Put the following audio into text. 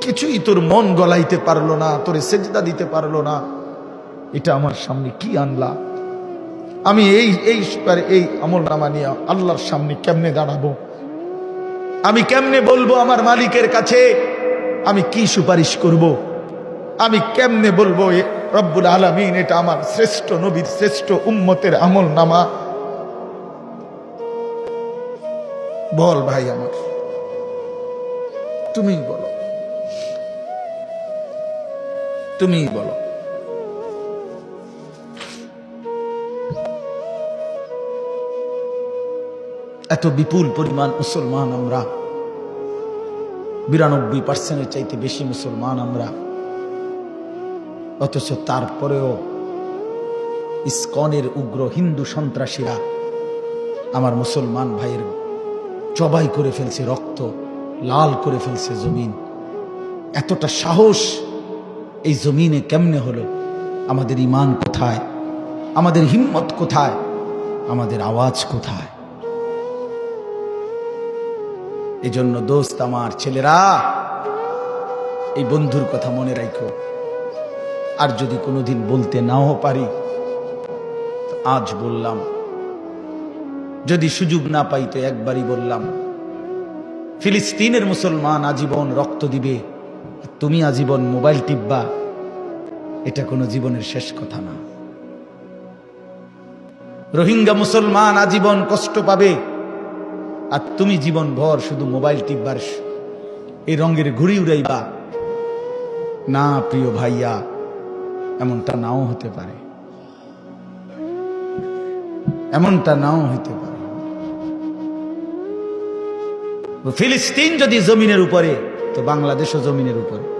কিছুই তোর মন গলাইতে পারল না, তোরে সেজদা দিতে পারল না। এটা আমার সামনে কি আনলা? আমি এই এই এই আমল নামা নিয়ে আল্লাহর সামনে কেমনে দাঁড়াবো? আমি কেমনে বলব আমার মালিকের কাছে, আমি কি সুপারিশ করব। আমি কেমনে বলব রব্বুল আলমিন, এটা আমার শ্রেষ্ঠ নবীর শ্রেষ্ঠ উম্মতের আমল নামা? বল ভাই আমার। তুমি বলো। তুমি বলো। এত বিপুল পরিমাণ মুসলমান আমরা, বিরানব্বই পার্সেন্টের চাইতে বেশি মুসলমান আমরা। অথচ তারপরেও ইস্কনের উগ্র হিন্দু সন্ত্রাসীরা আমার মুসলমান ভাইয়ের জবাই করে ফেলছে রক্ত, লাল করে ফেলছে জমিন। এতটা সাহস এই জমিনে কেমনে হলো? আমাদের ইমান কোথায়? আমাদের হিম্মত কোথায়? আমাদের আওয়াজ কোথায়? এজন্য দোস্ত আমার ছেলেরা, এই বন্ধুর কথা মনে রাখো আর যদি কোনোদিন বলতে নাও পারি আজ বললাম। যদি সুযোগ না পাই তো একবারই বললাম। ফিলিস্তিনের মুসলমান আজীবন রক্ত দিবে। তুমি আজীবন মোবাইল টিপবা, এটা কোনো জীবনের শেষ কথা না। রোহিঙ্গা মুসলমান আজীবন কষ্ট পাবে, আর তুমি জীবন ভর শুধু মোবাইল টিপবার, এই রঙের ঘুড়ি উড়াইবা। না, প্রিয় ভাইয়া, এমনটা নাও হতে পারে। এমনটা নাও হতে পারে। ফিলিস্তিন যদি জমিনের উপরে তো বাংলাদেশও জমিনের উপরে।